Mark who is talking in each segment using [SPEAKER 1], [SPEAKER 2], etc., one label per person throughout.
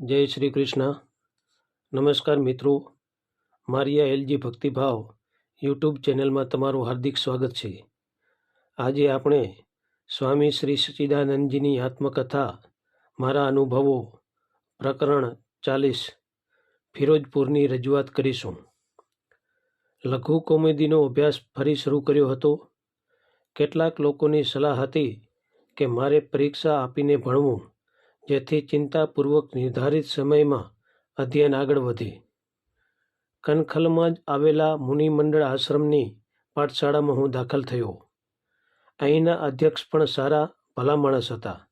[SPEAKER 1] જય શ્રી કૃષ્ણ. નમસ્કાર મિત્રો. મારી આ એલજી ભક્તિભાવ યુટ્યુબ ચેનલમાં તમારું હાર્દિક સ્વાગત છે. આજે આપણે સ્વામી શ્રી સચ્ચિદાનંદજીની આત્મકથા, મારા અનુભવો, પ્રકરણ ચાલીસ, ફિરોજપુરની રજૂઆત કરીશું. લઘુ કોમેદીનો અભ્યાસ ફરી શરૂ કર્યો હતો. કેટલાક લોકોની સલાહ હતી કે મારે પરીક્ષા આપીને ભણવું. જેથી ચિંતાપૂર્વક નિર્ધારિત સમયમાં અધ્યયન આગળ વધે. કનખલમાં જ આવેલા મુનિમંડળ આશ્રમની પાઠશાળામાં હું દાખલ થયો. અહીંના અધ્યક્ષ પણ સારા ભલા માણસ હતા.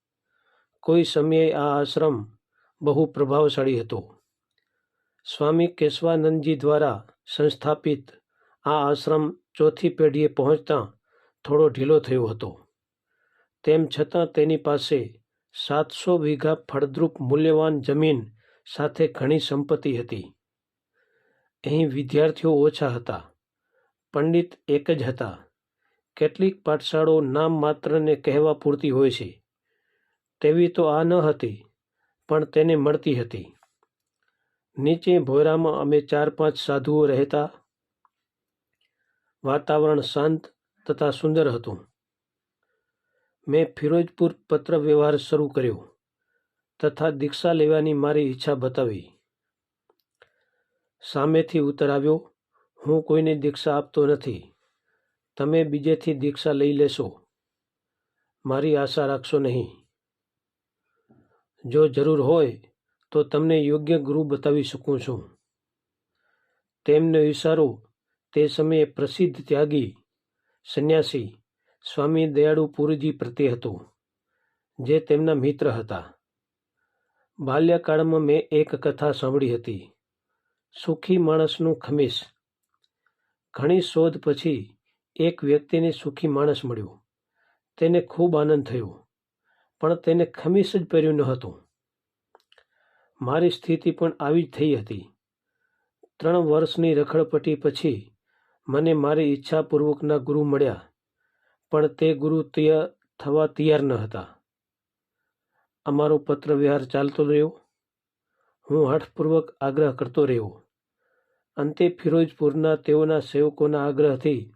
[SPEAKER 1] કોઈ સમયે આ આશ્રમ બહુ પ્રભાવશાળી હતો. સ્વામી કેશવાનંદજી દ્વારા સંસ્થાપિત આ આશ્રમ ચોથી પેઢીએ પહોંચતા થોડો ઢીલો થયો હતો. તેમ છતાં તેની પાસે સાતસો વીઘા ફળદ્રુપ મૂલ્યવાન જમીન સાથે ઘણી સંપત્તિ હતી. અહીં વિદ્યાર્થીઓ ઓછા હતા. પંડિત એક જ હતા. કેટલીક પાઠશાળાઓ નામ માત્રને કહેવા પૂરતી હોય છે. તેવી તો આ ન હતી, પણ તેને મળતી હતી. નીચે ભોયરામાં અમે ચાર પાંચ સાધુઓ રહેતા. વાતાવરણ શાંત તથા સુંદર હતું. મેં ફિરોજપુર પત્ર વ્યવહાર શરૂ કર્યો તથા દીક્ષા લેવાની મારી ઈચ્છા બતાવી. સામેથી ઉત્તર આવ્યો, હું કોઈને દીક્ષા આપતો નથી. તમે બીજેથી દીક્ષા લઈ લેશો. મારી આશા રાખશો નહીં. જો જરૂર હોય તો તમને યોગ્ય ગુરુ બતાવી શકું છું. તેમનો ઇશારો તે સમયે પ્રસિદ્ધ ત્યાગી, સંન્યાસી સ્વામી દયાળુ પુરીજી પ્રત્યે હતું, જે તેમના મિત્ર હતા. બાલ્યકાળમાં મેં એક કથા સાંભળી હતી. સુખી માણસનું ખમીસ. ઘણી શોધ પછી એક વ્યક્તિને સુખી માણસ મળ્યો. તેને ખૂબ આનંદ થયો, પણ તેને ખમીસ જ પહેર્યું ન હતું. મારી સ્થિતિ પણ આવી જ થઈ હતી. ત્રણ વર્ષની રખડપટ્ટી પછી મને મારી ઈચ્છાપૂર્વકના ગુરુ મળ્યા. પણ તે ગુરુ થવા તૈયાર ન હતા. અમારો પત્ર વ્યવહાર ચાલતો રહ્યો. હું હઠપૂર્વક આગ્રહ કરતો રહ્યો. અંતે ફિરોજપુરના તેઓના સેવકોના આગ્રહથી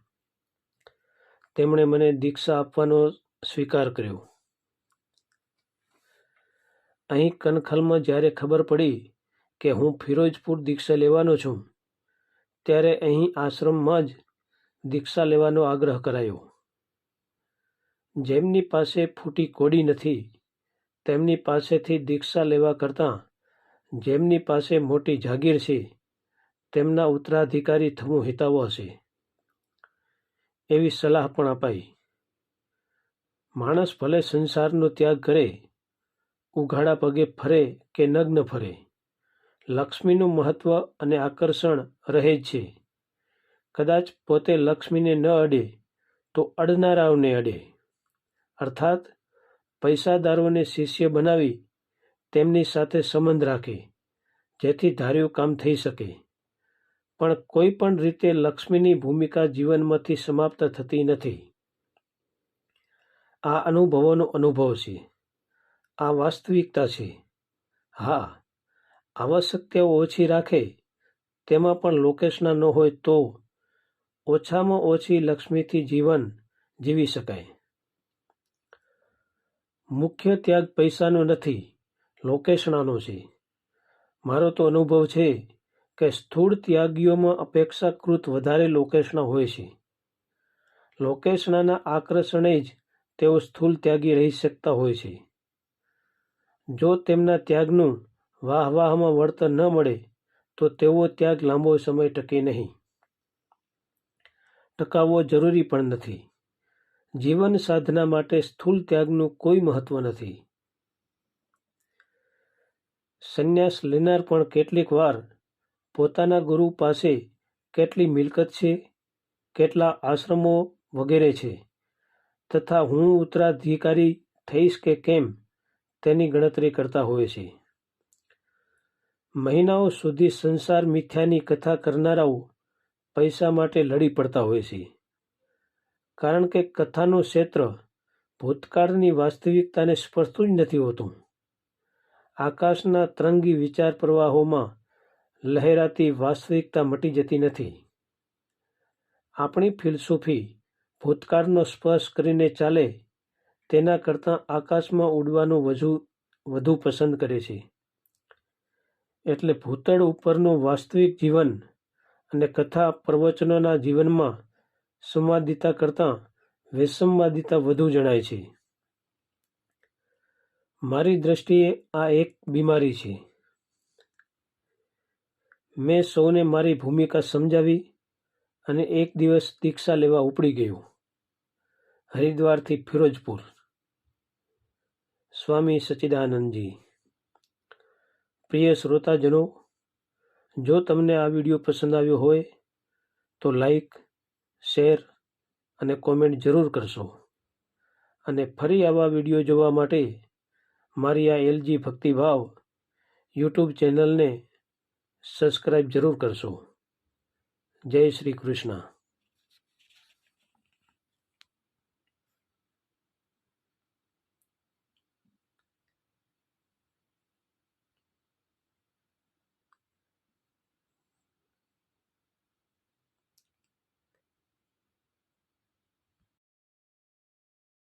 [SPEAKER 1] તેમણે મને દીક્ષા આપવાનો સ્વીકાર કર્યો. અહીં કનખલમાં જ્યારે ખબર પડી કે હું ફિરોજપુર દીક્ષા લેવાનો છું, ત્યારે અહીં આશ્રમમાં જ દીક્ષા લેવાનો આગ્રહ કરાયો. જેમની પાસે ફૂટી કોડી નથી, તેમની પાસેથી દીક્ષા લેવા કરતાં, જેમની પાસે મોટી જાગીર છે, તેમના ઉત્તરાધિકારી થવું હિતાવહ છે એવી સલાહ પણ અપાઈ. માણસ ભલે સંસારનો ત્યાગ કરે, ઉઘાડા પગે ફરે કે નગ્ન ફરે, લક્ષ્મીનું મહત્વ અને આકર્ષણ રહે જ છે. કદાચ પોતે લક્ષ્મીને ન અડે, તો અડનારાઓને અડે. અર્થાત, પૈસાદારોને શિષ્ય બનાવી તેમની સાથે સંબંધ રાખે, જેથી ધાર્યું કામ થઈ શકે. પણ કોઈ પણ રીતે લક્ષ્મીની ભૂમિકા જીવનમાંથી સમાપ્ત થતી નથી. આ અનુભવોનો અનુભવ છે. આ વાસ્તવિકતા છે. હા આવશ્યકતાઓ ઓછી રાખે, તેમાં પણ લોકેશના ન હોય તો ઓછામાં ઓછી લક્ષ્મીથી જીવન જીવી શકાય. મુખ્ય ત્યાગ પૈસાનો નથી લોકેશણાનો છે. મારો તો અનુભવ છે કે સ્થૂળ ત્યાગીઓમાં અપેક્ષાકૃત વધારે લોકેશણા હોય છે. લોકેશણાના આકર્ષણે જ તેઓ સ્થૂળ ત્યાગી રહી શકતા હોય છે. જો તેમના ત્યાગનું વાહ વાહમાં વળતર ન મળે, તો તેવો ત્યાગ લાંબો સમય ટકે નહીં. ટકાવવો જરૂરી પણ નથી. જીવન સાધના માટે સ્થૂળ ત્યાગનું કોઈ મહત્વ નથી. સંન્યાસ લેનાર પણ કેટલીક વાર પોતાના ગુરુ પાસે કેટલી મિલકત છે, કેટલા આશ્રમો વગેરે છે, તથા હું ઉત્તરાધિકારી થઈશ કે કેમ તેની ગણતરી કરતા હોય છે. મહિનાઓ સુધી સંસાર મિથ્યાની કથા કરનારાઓ પૈસા માટે લડી પડતા હોય છે. કારણ કે કથાનું ક્ષેત્ર ભૂતકાળની વાસ્તવિકતાને સ્પર્શતું જ નથી હોતું. આકાશના તરંગી વિચાર પ્રવાહોમાં લહેરાતી વાસ્તવિકતા મટી જતી નથી. આપણી ફિલસૂફી ભૂતકાળનો સ્પર્શ કરીને ચાલે તેના કરતાં આકાશમાં ઉડવાનું વધુ વધુ પસંદ કરે છે. એટલે ભૂતળ ઉપરનું વાસ્તવિક જીવન અને કથા પ્રવચનોના જીવનમાં સંવાદિતા કરતાં વિસંવાદિતા વધુ જણાય છે. મારી દ્રષ્ટિએ આ એક બીમારી છે. મેં સૌને મારી ભૂમિકા સમજાવી અને એક દિવસ દીક્ષા લેવા ઉપડી ગયો. હરિદ્વારથી ફિરોજપુર. સ્વામી સચ્ચિદાનંદજી પ્રિય શ્રોતાજનો, જો તમને આ વીડિયો પસંદ આવ્યો હોય, તો લાઈક શેર અને કોમેન્ટ જરૂર કરશો. અને ફરી આવા વીડિયો જોવા માટે મારી આ એલજી ભક્તિભાવ યુટ્યુબ ચેનલને સબસ્ક્રાઈબ જરૂર કરશો. જય શ્રી કૃષ્ણ.